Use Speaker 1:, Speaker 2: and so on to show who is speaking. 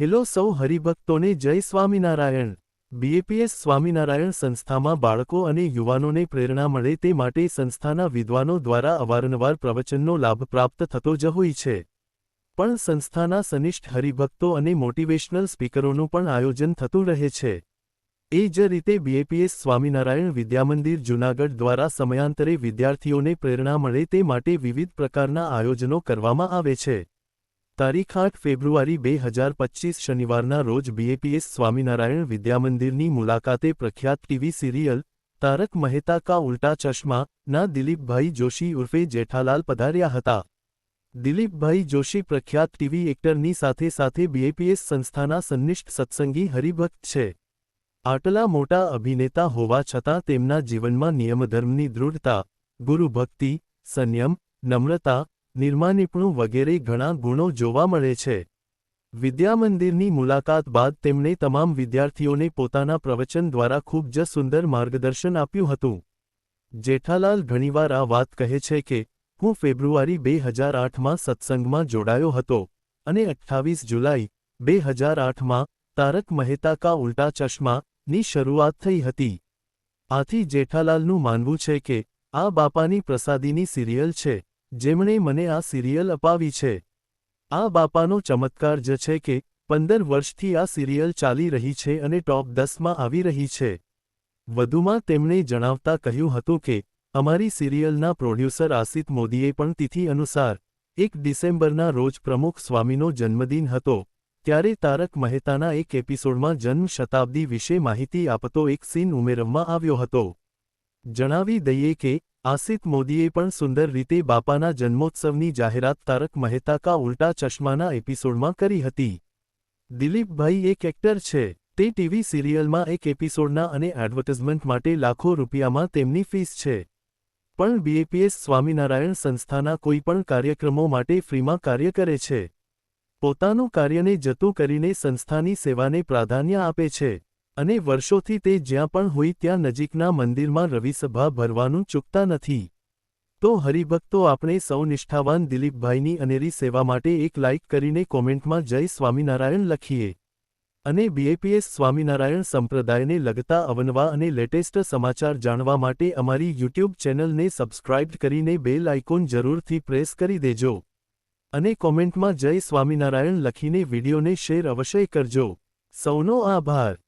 Speaker 1: Hello સૌ હરિભક્તોને જય Swaminarayan. BAPS Swaminarayan સંસ્થામાં બાળકો અને યુવાનોને પ્રેરણા મળે તે માટે સંસ્થાના વિદ્વાનો દ્વારા અવારનવાર પ્રવચનનો લાભ પ્રાપ્ત થતો જ હોય છે. પણ સંસ્થાના સનિષ્ઠ હરિભક્તો અને મોટિવેશનલ સ્પીકરોનું પણ આયોજન થતું રહે છે. એ જ રીતે બીએપીએસ સ્વામિનારાયણ વિદ્યામંદિર જૂનાગઢ દ્વારા સમયાંતરે વિદ્યાર્થીઓને પ્રેરણા મળે તે માટે વિવિધ પ્રકારના આયોજનો કરવામાં આવે છે. તારીખ આઠ ફેબ્રુઆરી બે હજાર પચીસ શનિવારના રોજ બીએપીએસ સ્વામિનારાયણ વિદ્યામંદિરની મુલાકાતે પ્રખ્યાત ટીવી સિરિયલ તારક મહેતા કા ઉલ્ટા ચશ્મા ના દિલીપભાઈ જોશી ઉર્ફે જેઠાલાલ પધાર્યા હતા. દિલીપભાઈ જોશી પ્રખ્યાત ટીવી એક્ટરની સાથે સાથે બીએપીએસ સંસ્થાના સન્નિષ્ઠ સત્સંગી હરિભક્ત છે. આટલા મોટા અભિનેતા હોવા છતાં તેમના જીવનમાં નિયમધર્મની દૃઢતા, ગુરુભક્તિ, સંયમ, નમ્રતા નિર્માનિપણું વગેરે ઘણા ગુણો જોવા મળે છે. વિદ્યામંદિરની મુલાકાત બાદ તેમણે તમામ વિદ્યાર્થીઓને પોતાના પ્રવચન દ્વારા ખૂબ જ સુંદર માર્ગદર્શન આપ્યું હતું. જેઠાલાલ ઘણીવાર આ વાત કહે છે કે, હું ફેબ્રુઆરી બે હજાર આઠમાં સત્સંગમાં જોડાયો હતો અને અઠ્ઠાવીસ જુલાઈ બે હજાર આઠમાં તારક મહેતા કા ઉલ્ટા ચશ્મા ની શરૂઆત થઈ હતી. આથી જેઠાલાલનું માનવું છે કે, આ બાપાની પ્રસાદીની સિરિયલ છે. જેમણે મને આ સિરિયલ અપાવી છે. આ બાપાનો ચમત્કાર જ છે કે પંદર વર્ષથી આ સિરિયલ ચાલી રહી છે અને ટોપ દસમાં આવી રહી છે. વધુમાં તેમણે જણાવતા કહ્યું હતું કે, અમારી સિરિયલના પ્રોડ્યુસર આસિત મોદીએ પણ તિથિ અનુસાર એક ડિસેમ્બરના રોજ પ્રમુખ સ્વામીનો જન્મદિન હતો. ત્યારે તારક મહેતાના એક એપિસોડમાં જન્મ શતાબ્દી વિશે માહિતી આપતો એક સીન ઉમેરવામાં આવ્યો હતો. જણાવી દઈએ કે આસિત મોદીએ પણ સુંદર રીતે બાપાના જન્મોત્સવની જાહેરાત તારક મહેતા કા ઉલ્ટા ચશ્માના એપિસોડમાં કરી હતી. દિલીપભાઈ એક એક્ટર છે. તે ટીવી સિરિયલમાં એક એપિસોડના અને એડવર્ટિઝમેન્ટ માટે લાખો રૂપિયામાં તેમની ફીસ છે. પણ બીએપીએસ સ્વામિનારાયણ સંસ્થાના કોઈપણ કાર્યક્રમો માટે ફ્રીમાં કાર્ય કરે છે. પોતાનું કાર્યને જતું કરીને સંસ્થાની સેવાને પ્રાધાન્ય આપે છે. અને વર્ષોથી તે જ્યાં પણ હોય ત્યાં નજીકના મંદિરમાં રવિસભા ભરવાનું ચૂકતા નથી. તો હરિભક્તો, આપણે સૌ નિષ્ઠાવાન દિલીપભાઈની અનેરી સેવા માટે એક લાઇક કરીને કોમેન્ટમાં જય સ્વામિનારાયણ લખીએ. અને બીએપીએસ સ્વામિનારાયણ સંપ્રદાયને લગતા અવનવા અને લેટેસ્ટ સમાચાર જાણવા માટે અમારી યુટ્યુબ ચેનલને સબસ્ક્રાઇબ કરીને બેલ આઇકોન જરૂરથી પ્રેસ કરી દેજો. અને કોમેન્ટમાં જય સ્વામિનારાયણ લખીને વિડીયોને શેર અવશ્ય કરજો. સૌનો આભાર.